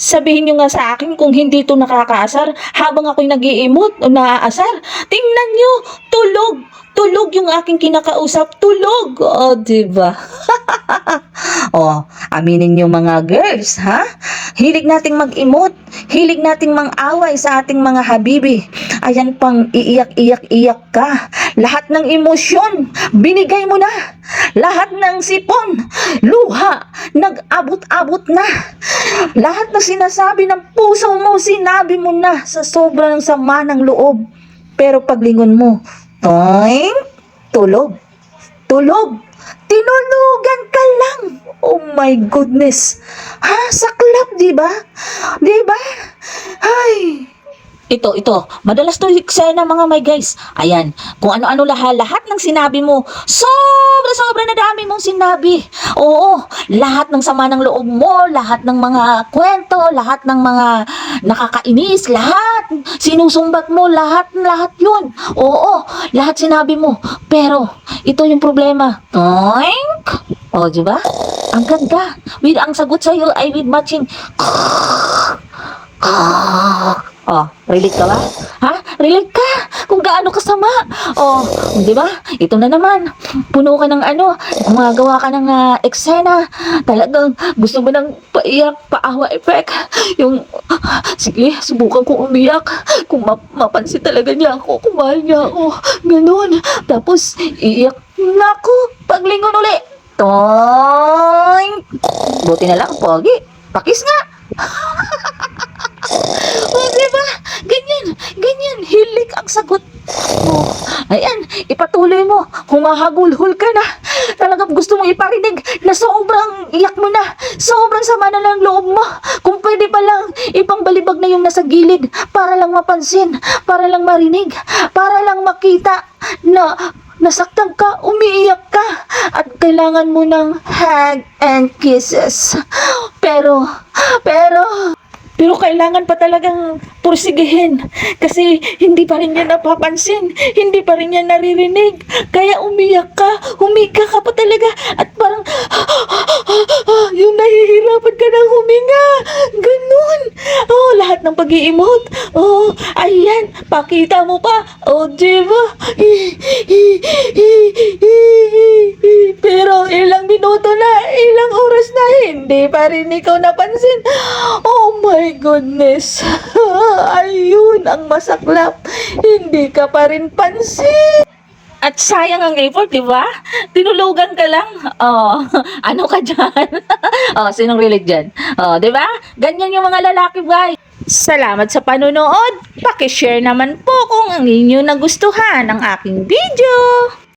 Sabihin nyo nga sa akin kung hindi to nakakaasar habang ako'y nag o naaasar. Tingnan nyo, tulog. Tulog yung aking kinakausap. Tulog. O, diba? Oh, aminin niyo mga girls, ha? Hilig nating mag-emote, hilig nating mang-away sa ating mga habibi. Ayan pang iiyak-iyak-iyak ka. Lahat ng emosyon, binigay mo na. Lahat ng sipon, luha, nag-abot-abot na. Lahat na sinasabi ng puso mo, sinabi mo na sa sobrang sama ng loob. Pero paglingon mo, toing, tulog, tulog. Tinulugan ka lang. Oh my goodness. Ha? Saklap, di ba? Di ba? Ay. Ito, ito. Madalas to eksena mga my guys. Ayan. Kung ano-ano lahat, lahat ng sinabi mo. Sobra-sobra na dami mong sinabi. Oo. Lahat ng sama ng loob mo, lahat ng mga kwento, lahat ng mga nakakainis, lahat. Sinusumbat mo, lahat, lahat yun. Oo. Lahat sinabi mo. Pero, ito yung problema. Toink! O, di ba? Ang ganda. With ang sagot sa'yo ay with matching. Oh, relate ka ba? Ha? Relate ka? Kung gaano kasama. Oh, di ba? Ito na naman. Puno ka ng ano, gumagawa ka ng ah, eksena. Talagang gusto mo ng paiyak, paawa effect. Yung, sige, subukan kong umiyak. Kung ma- mapansin talaga niya ako, kung niya ako. Ganun. Tapos, iiyak. Naku, paglingon uli. Toing! Buti na lang, Pogi. Pakis nga. O, diba? Ganyan, ganyan, hilik ang sagot. Oh, ayan, ipatuloy mo. Humahagulhol ka na. Talagang gusto mong iparinig na sobrang iyak mo na. Sobrang sama na ng loob mo. Kung pwede pa lang, ipangbalibag na yung nasa gilid para lang mapansin, para lang marinig, para lang makita na nasaktan ka, umiiyak ka, at kailangan mo ng hug and kisses. Pero, pero, pero kailangan pa talagang pursigihin kasi hindi pa rin niya napapansin, hindi pa rin niya naririnig. Kaya umiyak ka, humika ka pa talaga at parang yung nahihirapan ka ng huminga. Ganun. Oh, lahat ng pag-i-emote. Oh, ayan, pakita mo pa. Oh, diba? Pero hindi pa rin ikaw napansin. Oh my goodness. Ayun, ang masaklap. Hindi ka pa rin pansin. At sayang ang effort, di ba? Tinulugan ka lang. Oh, ano ka dyan? oh, sinong relate dyan? Oh, di ba? Ganyan yung mga lalaki, guys. Salamat sa panonood. Pakishare naman po kung ang inyo nagustuhan ang aking video.